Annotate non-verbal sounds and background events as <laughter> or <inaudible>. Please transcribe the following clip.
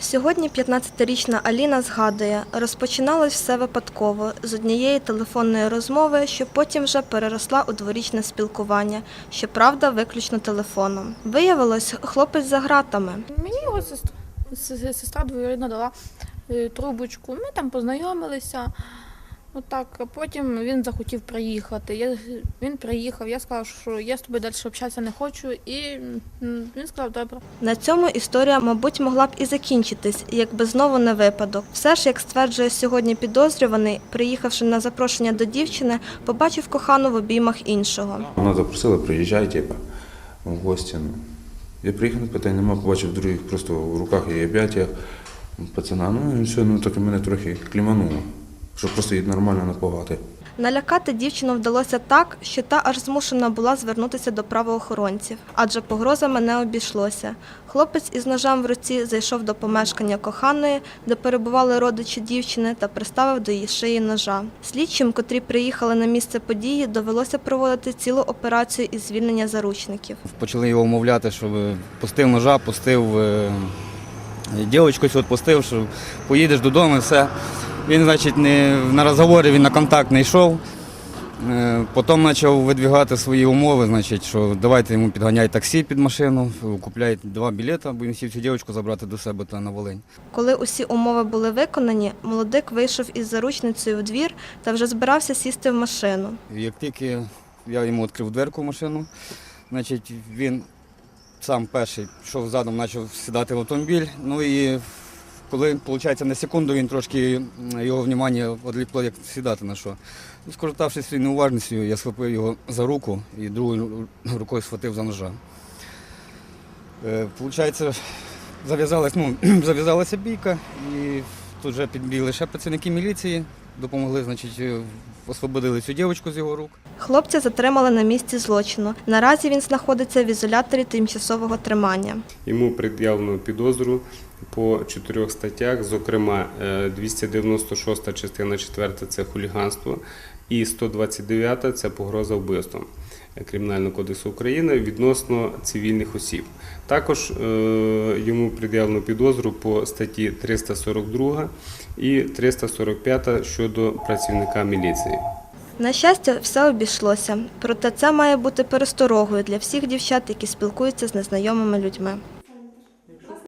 Сьогодні 15-річна Аліна згадує, розпочиналось все випадково з однієї телефонної розмови, що потім вже переросла у дворічне спілкування, щоправда, виключно телефоном. Виявилось, хлопець за ґратами. Мені його сестра, сестра двоюрідна дала е, трубочку. Ми там познайомилися. Отак, а потім він захотів приїхати. Я, він приїхав, я сказала, що я з тобою далі общатися не хочу, і він сказав, добре. На цьому історія, мабуть, могла б і закінчитись, якби знову не випадок. Все ж, як стверджує сьогодні підозрюваний, приїхавши на запрошення до дівчини, побачив кохану в обіймах іншого. Вона запросила, приїжджай, типа, в гості. Ну. Я приїхав, питань нема, побачив других просто в руках її об'яттях пацана. Ну і все, ну так і мене трохи клімануло, щоб просто її нормально напугати. Налякати дівчину вдалося так, що та аж змушена була звернутися до правоохоронців, адже погрозами не обійшлося. Хлопець із ножем в руці зайшов до помешкання коханої, де перебували родичі дівчини, та приставив до її шиї ножа. Слідчим, котрі приїхали на місце події, довелося проводити цілу операцію із звільнення заручників. Почали його умовляти, щоб пустив ножа, пустив е, дівчинку пустив, що поїдеш додому і все. Він, значить, не, на розговорі він на контакт не йшов. Е, Потім почав видвігати свої умови, значить, що давайте йому підганяй таксі під машину, купляй два білети, бо він хотів цю дівчинку забрати до себе та на Волинь. Коли усі умови були виконані, молодик вийшов із заручницею в двір та вже збирався сісти в машину. Як тільки я йому відкрив дверку в машину, значить він сам перший пішов задом, почав сідати в автомобіль. Ну і коли, виходить, на секунду він трошки його внимання відліпло, як сідати на що. Скориставши Скориставшись своєю неуважністю, я схопив його за руку і другою рукою схватив за ножа. Е, Получається, ну, <clears throat> зав'язалася бійка, і тут вже підбігли ще працівники міліції, допомогли, значить, е, освободили цю дівчинку з його рук. Хлопця затримали на місці злочину. Наразі він знаходиться в ізоляторі тимчасового тримання. Йому пред'явлено підозру по чотирьох статтях, зокрема е, 296 частина 4 – це хуліганство і 129 – це погроза вбивством Кримінального кодексу України відносно цивільних осіб. Також е, йому пред'явлено підозру по статті 342 і 345 щодо працівника міліції. На щастя, все обійшлося. Проте це має бути пересторогою для всіх дівчат, які спілкуються з незнайомими людьми.